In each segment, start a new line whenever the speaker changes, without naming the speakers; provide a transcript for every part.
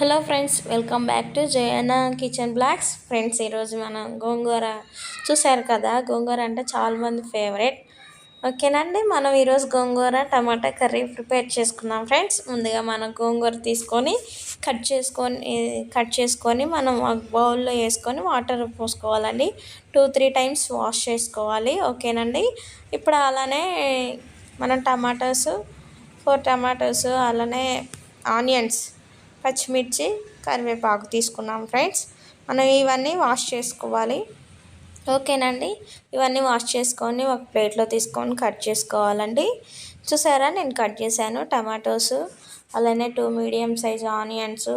Hello friends welcome back to Jayana kitchen blogs. Friends ఈరోజు మనం గోంగూర చూశారు కదా? గోంగూర అంటే చాలామంది ఫేవరెట్ ఓకేనండి మనం ఈరోజు గోంగూర టమాటా కర్రీ ప్రిపేర్ చేసుకున్నాం ఫ్రెండ్స్. ముందుగా మనం గోంగూర తీసుకొని కట్ చేసుకొని కట్ చేసుకొని మనం బౌల్లో వేసుకొని వాటర్ పోసుకోవాలండి. టూ త్రీ టైమ్స్ వాష్ చేసుకోవాలి. ఓకేనండి? ఇప్పుడు అలానే మనం టమాటోస్ ఫోర్ టమాటోస్ అలానే ఆనియన్స్ పచ్చిమిర్చి కరివేపాకు తీసుకున్నాం ఫ్రెండ్స్. మనం ఇవన్నీ వాష్ చేసుకోవాలి. ఓకేనండి? ఇవన్నీ వాష్ చేసుకొని ఒక ప్లేట్లో తీసుకొని కట్ చేసుకోవాలండి. చూసారా? నేను కట్ చేశాను టమాటోస్ అలానే two medium size onions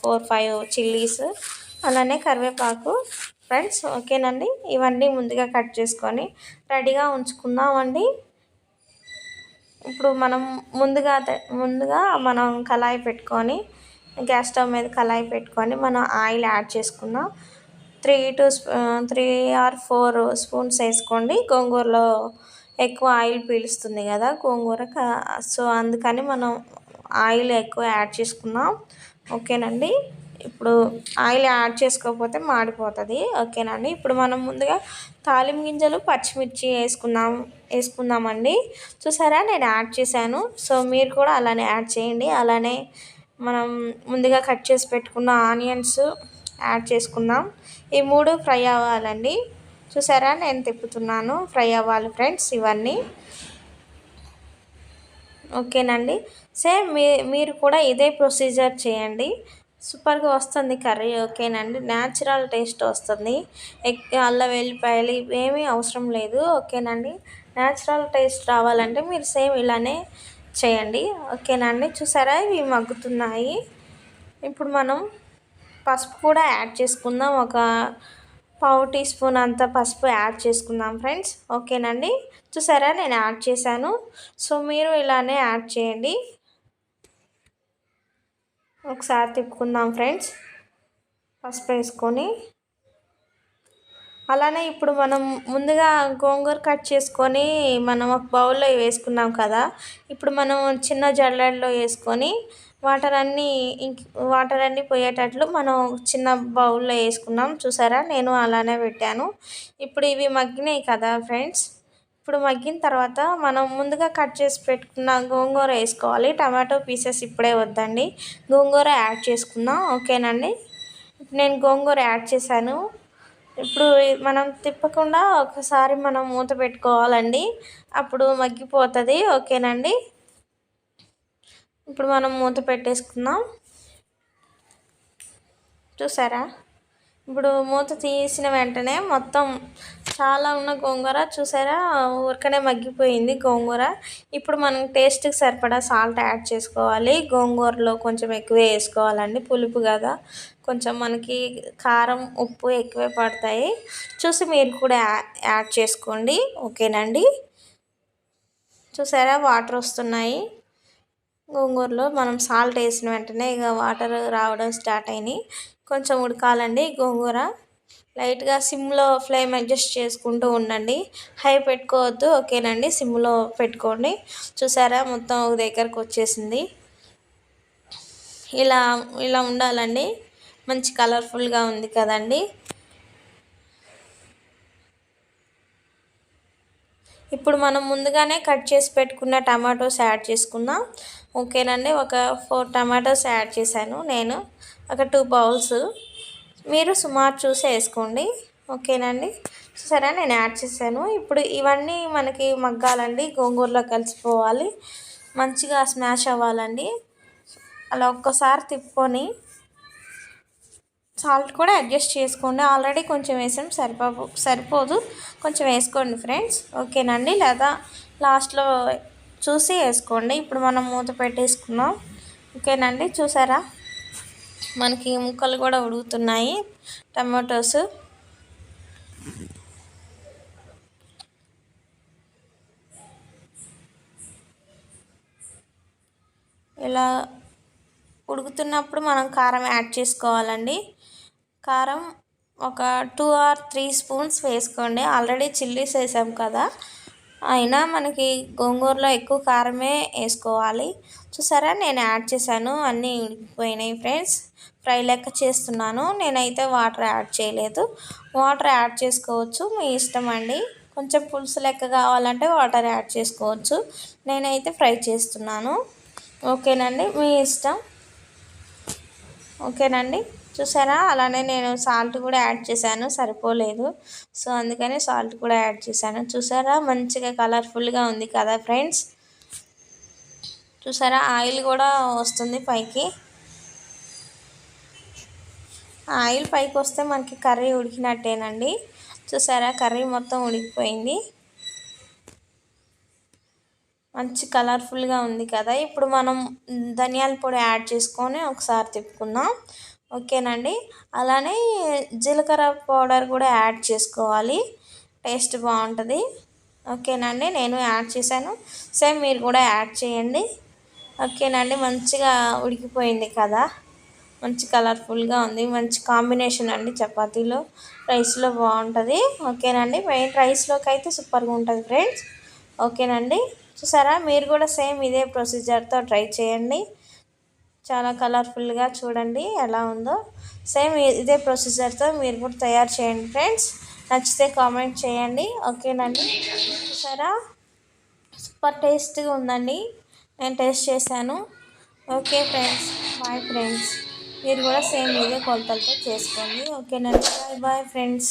four five chillies అలానే కరివేపాకు. ఫ్రెండ్స్ ఓకేనండి? ఇవన్నీ ముందుగా కట్ చేసుకొని రెడీగా ఉంచుకుందామండి. ఇప్పుడు మనం ముందుగా ముందుగా మనం కళాయి పెట్టుకొని గ్యాస్ స్టవ్ మీద కళాయి పెట్టుకొని మనం ఆయిల్ యాడ్ చేసుకుందాం. Three to three or four spoons వేసుకోండి. గోంగూరలో ఎక్కువ ఆయిల్ పీలుస్తుంది కదా గోంగూర సో అందుకని మనం ఆయిల్ ఎక్కువ యాడ్ చేసుకున్నాం ఓకేనండి? ఇప్పుడు ఆయిల్ యాడ్ చేసుకోకపోతే మాడిపోతుంది. ఓకేనండి? ఇప్పుడు మనం ముందుగా తాలిం గింజలు పచ్చిమిర్చి వేసుకుందాం వేసుకుందామండి. చూసారా? నేను యాడ్ చేశాను. సో మీరు కూడా అలానే యాడ్ చేయండి. అలానే మనం ముందుగా కట్ చేసి పెట్టుకున్న ఆనియన్స్ యాడ్ చేసుకుందాం. ఈ మూడు ఫ్రై అవ్వాలండి. చూసారా? నేను తిప్పుతున్నాను ఫ్రై అవ్వాలి ఫ్రెండ్స్ ఇవన్నీ. ఓకేనండి. సేమ్ మీ మీరు కూడా ఇదే ప్రొసీజర్ చేయండి. సూపర్గా వస్తుంది కర్రీ. ఓకేనండి. న్యాచురల్ టేస్ట్ వస్తుంది. అల్లం వెల్లిపాయలు ఏమీ అవసరం లేదు. ఓకేనండి. న్యాచురల్ టేస్ట్ రావాలంటే మీరు సేమ్ ఇలానే చేయండి. ఓకేనండి చూసారా? ఇవి మగ్గుతున్నాయి. ఇప్పుడు మనం పసుపు కూడా యాడ్ చేసుకుందాం. ఒక పావు టీ స్పూన్ అంత పసుపు యాడ్ చేసుకుందాం ఫ్రెండ్స్. ఓకేనండి చూసారా? నేను యాడ్ చేశాను. సో మీరు ఇలానే యాడ్ చేయండి. ఒకసారి తిప్పుకుందాం ఫ్రెండ్స్. పసుపు వేసుకొని. అలానే ఇప్పుడు మనం ముందుగా గోంగూర కట్ చేసుకొని మనం ఒక బౌల్లో వేసుకున్నాం కదా ఇప్పుడు మనం చిన్న జల్లెడలో వేసుకొని వాటర్ అన్నీ వాటర్ అన్నీ పోయేటట్లు మనం చిన్న బౌల్లో వేసుకున్నాం. చూసారా? నేను అలానే పెట్టాను. ఇప్పుడు ఇవి మగ్గినాయి కదా ఫ్రెండ్స్. ఇప్పుడు మగ్గిన తర్వాత మనం ముందుగా కట్ చేసి పెట్టుకున్న గోంగూర వేసుకోవాలి. టమాటో పీసెస్ ఇప్పుడే వద్దండి. గోంగూర యాడ్ చేసుకుందాం. ఓకేనండి? నేను గోంగూర యాడ్ చేశాను. ఇప్పుడు మనం తిప్పకుండా ఒకసారి మనం మూత పెట్టుకోవాలండి. అప్పుడు మగ్గిపోతుంది. ఓకేనండి? ఇప్పుడు మనం మూత పెట్టేసుకుందాం. చూసారా? ఇప్పుడు మూత తీసిన వెంటనే మొత్తం చాలా ఉన్న గోంగూర చూసారా? ఊరికనే మగ్గిపోయింది గోంగూర. ఇప్పుడు మనం టేస్ట్కి సరిపడా సాల్ట్ యాడ్ చేసుకోవాలి. గోంగూరలో కొంచెం ఎక్కువే వేసుకోవాలండి. పులుపు కదా. కొంచెం మనకి కారం ఉప్పు ఎక్కువే పడతాయి. చూసి మీరు కూడా యాడ్ చేసుకోండి. ఓకేనండి? చూసారా? వాటర్ వస్తున్నాయి. గోంగూరలో మనం సాల్ట్ వేసిన వెంటనే ఇక వాటర్ రావడం స్టార్ట్ అయినాయి. కొంచెం ఉడకాలండి గోంగూర. లైట్గా సిమ్లో ఫ్లేమ్ అడ్జస్ట్ చేసుకుంటూ ఉండండి. హై పెట్టుకోవద్దు ఓకేనండి? సిమ్లో పెట్టుకోండి. చూసారా? మొత్తం ఒక దగ్గరకు వచ్చేసింది. ఇలా ఇలా ఉండాలండి. మంచి కలర్ఫుల్గా ఉంది కదండి. ఇప్పుడు మనం ముందుగానే కట్ చేసి పెట్టుకున్న టమాటోస్ యాడ్ చేసుకుందాం. ఓకేనండి? ఒక ఫోర్ టమాటోస్ యాడ్ చేశాను నేను. ఒక టూ బౌల్స్. మీరు సుమారు చూసి వేసుకోండి. ఓకేనండి? సరే నేను యాడ్ చేశాను. ఇప్పుడు ఇవన్నీ మనకి మగ్గాలండి. గోంగూరలో కలిసిపోవాలి. మంచిగా స్మాష్ అవ్వాలండి. అలా ఒక్కసారి తిప్పుకొని సాల్ట్ కూడా అడ్జస్ట్ చేసుకోండి. ఆల్రెడీ కొంచెం వేసాం సరిపో సరిపోదు. కొంచెం వేసుకోండి ఫ్రెండ్స్. ఓకేనండి? లేదా లాస్ట్లో చూసి వేసుకోండి. ఇప్పుడు మనం మూత పెట్టేసుకున్నాం. ఓకేనండి? చూసారా? మనకి ముక్కలు కూడా ఉడుగుతున్నాయి టమాటోస్. ఇలా ఉడుకుతున్నప్పుడు మనం కారం యాడ్ చేసుకోవాలండి. కారం ఒక టూ ఆర్ త్రీ స్పూన్స్ వేసుకోండి. ఆల్రెడీ చిల్లీస్ వేసాం కదా. అయినా మనకి గోంగూరలో ఎక్కువ కారమే వేసుకోవాలి. చూసారా? నేను యాడ్ చేశాను. అన్నీ ఉడికిపోయినాయి ఫ్రెండ్స్. ఫ్రై లెక్క చేస్తున్నాను. నేనైతే వాటర్ యాడ్ చేయలేదు. వాటర్ యాడ్ చేసుకోవచ్చు. మీ ఇష్టం అండి. కొంచెం పులుసు లెక్క కావాలంటే వాటర్ యాడ్ చేసుకోవచ్చు. నేనైతే ఫ్రై చేస్తున్నాను. ఓకేనండి? మీ ఇష్టం? ఓకేనండి? చూసారా? అలానే నేను సాల్ట్ కూడా యాడ్ చేశాను సరిపోలేదు. సో అందుకని సాల్ట్ కూడా యాడ్ చేశాను. చూసారా? మంచిగా కలర్ఫుల్గా ఉంది కదా ఫ్రెండ్స్ చూసారా? ఆయిల్ కూడా వస్తుంది పైకి. ఆయిల్ పైకి వస్తే మనకి కర్రీ ఉడికినట్టేనండి. చూసారా? కర్రీ మొత్తం ఉడికిపోయింది. మంచి కలర్ఫుల్గా ఉంది కదా. ఇప్పుడు మనం ధనియాల పొడి యాడ్ చేసుకొని ఒకసారి తిప్పుకుందాం. ఓకేనండి. అలానే జీలకర్ర పౌడర్ కూడా యాడ్ చేసుకోవాలి. టేస్ట్ బాగుంటుంది. ఓకేనండి నేను యాడ్ చేశాను. సేమ్ మీరు కూడా యాడ్ చేయండి. ఓకేనండి మంచిగా ఉడికిపోయింది కదా. మంచి కలర్ఫుల్గా ఉంది. మంచి కాంబినేషన్ అండి చపాతీలో. రైస్లో బాగుంటుంది. ఓకేనండి మెయిన్ రైస్లోకి అయితే సూపర్గా ఉంటుంది ఫ్రెండ్స్. ఓకేనండి చూసారా? మీరు కూడా సేమ్ ఇదే ప్రొసీజర్తో ట్రై చేయండి. చాలా కలర్ఫుల్గా చూడండి ఎలా ఉందో. సేమ్ ఇదే ప్రొసీజర్తో మీరు కూడా తయారు చేయండి ఫ్రెండ్స్ నచ్చితే కామెంట్ చేయండి. ఓకేనండి చూసారా? సూపర్ టేస్ట్గా ఉందండి. నేను టేస్ట్ చేశాను. ఓకే ఫ్రెండ్స్ బాయ్ ఫ్రెండ్స్ మీరు కూడా సేమ్ ఇదే కొలతలతో చేసుకోండి. ఓకేనండి బాయ్ బాయ్ ఫ్రెండ్స్